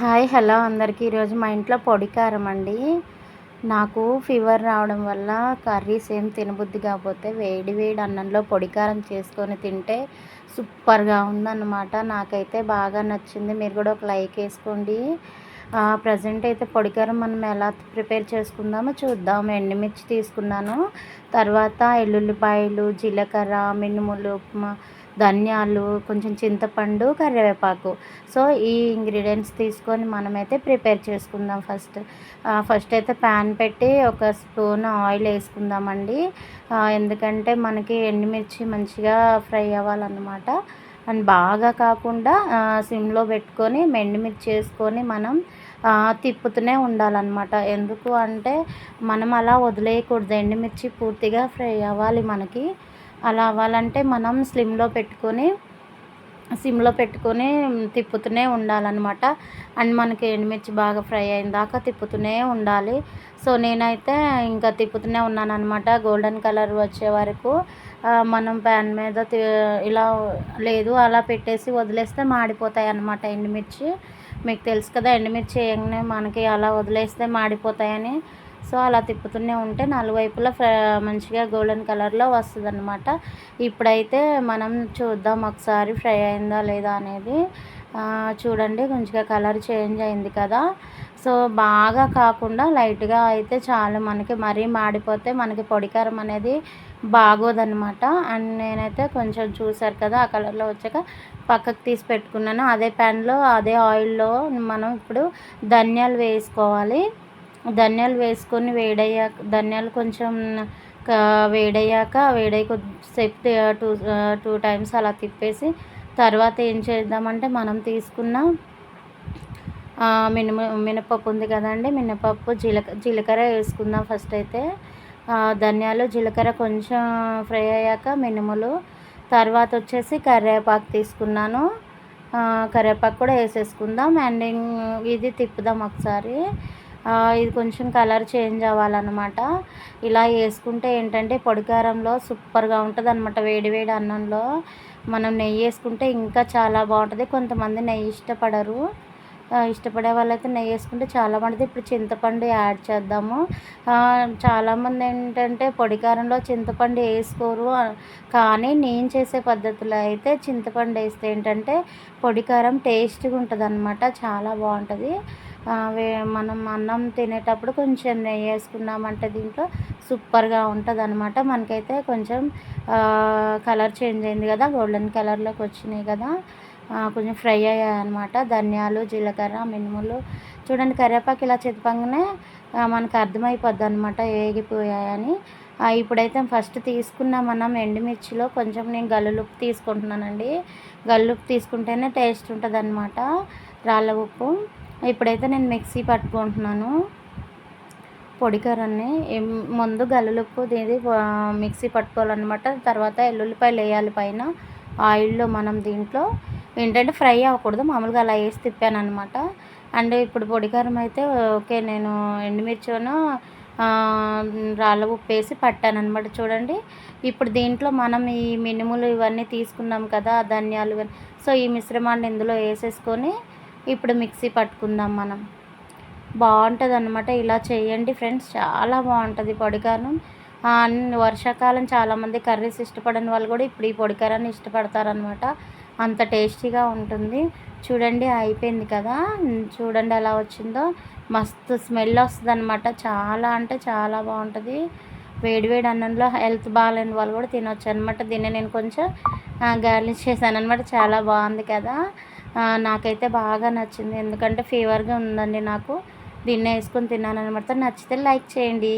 Hi hello అందరికీ. ఈరోజు మా ఇంట్లో పొడి కారం అండి. నాకు ఫీవర్ రావడం వల్ల కర్రీస్ ఏం తినబుద్ధి కాకపోతే వేడి వేడి అన్నంలో పొడి కారం చేసుకొని తింటే సూపర్గా ఉందన్నమాట. నాకైతే బాగా నచ్చింది. మీరు కూడా ఒక లైక్ వేసుకోండి. ప్రజెంట్ అయితే పొడికారం మనం ఎలా ప్రిపేర్ చేసుకుందామో చూద్దాం. ఎండుమిర్చి తీసుకున్నాను. తర్వాత ఎల్లుల్లిపాయలు జీలకర్ర మినుములు ధనియాలు కొంచెం చింతపండు కరివేపాకు. సో ఈ ఇంగ్రీడియంట్స్ తీసుకొని మనమైతే ప్రిపేర్ చేసుకుందాం ఫస్ట్. ఫస్ట్ అయితే ప్యాన్ పెట్టి ఒక స్పూన్ ఆయిల్ వేసుకుందామండి. ఎందుకంటే మనకి ఎండుమిర్చి మంచిగా ఫ్రై అవ్వాలన్నమాట. అండ్ బాగా కాకుండా సిమ్లో పెట్టుకొని ఎండుమిర్చి వేసుకొని మనం తిప్పుతూనే ఉండాలన్నమాట. ఎందుకు అంటే మనం అలా వదిలేయకూడదు. ఎండుమిర్చి పూర్తిగా ఫ్రై అవ్వాలి మనకి. అలా అవ్వాలంటే మనం స్లిమ్లో పెట్టుకొని సిమ్లో పెట్టుకొని తిప్పుతూనే ఉండాలన్నమాట. అండ్ మనకి ఎండుమిర్చి బాగా ఫ్రై అయిన దాకా తిప్పుతూనే ఉండాలి. సో నేనైతే ఇంకా తిప్పుతూనే ఉన్నాను అనమాట గోల్డెన్ కలర్ వచ్చే వరకు మనం ప్యాన్ మీద ఇలా లేదు అలా పెట్టేసి వదిలేస్తే మాడిపోతాయి అన్నమాట ఎండుమిర్చి. మీకు తెలుసు కదా ఎండుమిర్చి వేయగానే మనకి అలా వదిలేస్తే మాడిపోతాయని. సో అలా తిప్పుతూనే ఉంటే నలువైపులా మంచిగా గోల్డెన్ కలర్లో వస్తుంది అనమాట ఇప్పుడైతే మనం చూద్దాం ఒకసారి ఫ్రై అయిందా లేదా అనేది. చూడండి కొంచెంగా కలర్ చేంజ్ అయింది కదా. సో బాగా కాకుండా లైట్గా అయితే చాలు మనకి మరీ మాడిపోతే మనకి పొడికారం అనేది బాగోదన్నమాట. అండ్ నేనైతే కొంచెం చూసారు కదా ఆ కలర్లో వచ్చాక పక్కకు తీసి పెట్టుకున్నాను. అదే ప్యాన్లో అదే ఆయిల్లో మనం ఇప్పుడు ధనియాలు వేసుకోవాలి. ధనియాలు వేసుకొని వేడయ్యాక ధనియాలు కొంచెం వేడయ్యాక వేడై కొద్దిసేపు టూ టూ టైమ్స్ అలా తిప్పేసి తర్వాత ఏం చేద్దామంటే మనం తీసుకున్న మినమ మినపప్పు ఉంది కదండి మినపప్పు జీలక జీలకర్ర వేసుకుందాం ఫస్ట్ అయితే. ధనియాలు జీలకర్ర కొంచెం ఫ్రై అయ్యాక మినుములు తర్వాత వచ్చేసి కరివేపాకు తీసుకున్నాను. కరివేపాకు కూడా వేసేసుకుందాం. అండ్ ఇది తిప్పుదాం ఒకసారి. ఇది కొంచెం కలర్ చేంజ్ అవ్వాలన్నమాట. ఇలా వేసుకుంటే ఏంటంటే పొడికారంలో సూపర్గా ఉంటుంది అనమాట వేడి వేడి అన్నంలో. మనం నెయ్యి వేసుకుంటే ఇంకా చాలా బాగుంటుంది. కొంతమంది నెయ్యి ఇష్టపడరు. ఇష్టపడే వాళ్ళైతే నెయ్యి వేసుకుంటే చాలా మంది ఇప్పుడు చింతపండు యాడ్ చేద్దాము. చాలామంది ఏంటంటే పొడికారంలో చింతపండు వేసుకోరు. కానీ నేను చేసే పద్ధతిలో అయితే చింతపండు వేస్తే ఏంటంటే పొడికారం టేస్ట్గా ఉంటుంది అనమాట చాలా బాగుంటుంది. మనం అన్నం తినేటప్పుడు కొంచెం నెయ్యి వేసుకున్నామంటే దీంట్లో సూపర్గా ఉంటుంది అనమాట మనకైతే కొంచెం కలర్ చేంజ్ అయింది కదా గోల్డెన్ కలర్లోకి వచ్చినాయి కదా. కొంచెం ఫ్రై అయ్యాయి అనమాట ధనియాలు జీలకర్ర మినుములు. చూడండి కరివేపాకు ఇలా చెతపంగానే మనకు అర్థమైపోద్ది అనమాట వేగిపోయాయని ఇప్పుడైతే ఫస్ట్ తీసుకున్న మనం ఎండుమిర్చిలో కొంచెం నేను గల్లులుప్పు తీసుకుంటున్నానండి. గల్లుప్పు తీసుకుంటేనే టేస్ట్ ఉంటుంది అనమాట రాళ్ళ ఉప్పు. ఇప్పుడైతే నేను మిక్సీ పట్టుకుంటున్నాను. పొడికారాన్ని ముందు గల్లులుప్పు దీని మిక్సీ పట్టుకోవాలన్నమాట. తర్వాత ఎల్లుల్లిపాయలు వేయాలి పైన. ఆయిల్లో మనం దీంట్లో ఏంటంటే ఫ్రై అవ్వకూడదు. మామూలుగా అలా వేసి తిప్పాను అనమాట అండ్ ఇప్పుడు పొడికారం అయితే ఓకే నేను ఎండుమిర్చిను రాళ్ళ ఉప్పు వేసి పట్టాను అనమాట చూడండి. ఇప్పుడు దీంట్లో మనం ఈ మినుములు ఇవన్నీ తీసుకున్నాం కదా ధనియాలు సో ఈ మిశ్రమాన్ని ఇందులో వేసేసుకొని ఇప్పుడు మిక్సీ పట్టుకుందాం మనం. బాగుంటుంది అనమాట ఇలా చేయండి ఫ్రెండ్స్. చాలా బాగుంటుంది పొడికారం వర్షాకాలం చాలామంది కర్రీస్ ఇష్టపడని వాళ్ళు కూడా ఇప్పుడు ఈ పొడికారాన్ని ఇష్టపడతారనమాట అంత టేస్టీగా ఉంటుంది. చూడండి అయిపోయింది కదా. చూడండి ఎలా వచ్చిందో. మస్తు స్మెల్ వస్తుంది అనమాట చాలా అంటే చాలా బాగుంటుంది. వేడివేడి అన్నంలో హెల్త్ బాగాలేని వాళ్ళు కూడా తినొచ్చు అనమాట దీన్ని నేను కొంచెం గార్లిష్ చేశాను అనమాట చాలా బాగుంది కదా. నాకైతే బాగా నచ్చింది. ఎందుకంటే ఫీవర్గా ఉందండి నాకు. దీన్నే వేసుకొని తిన్నాను అనమాట నచ్చితే లైక్ చేయండి.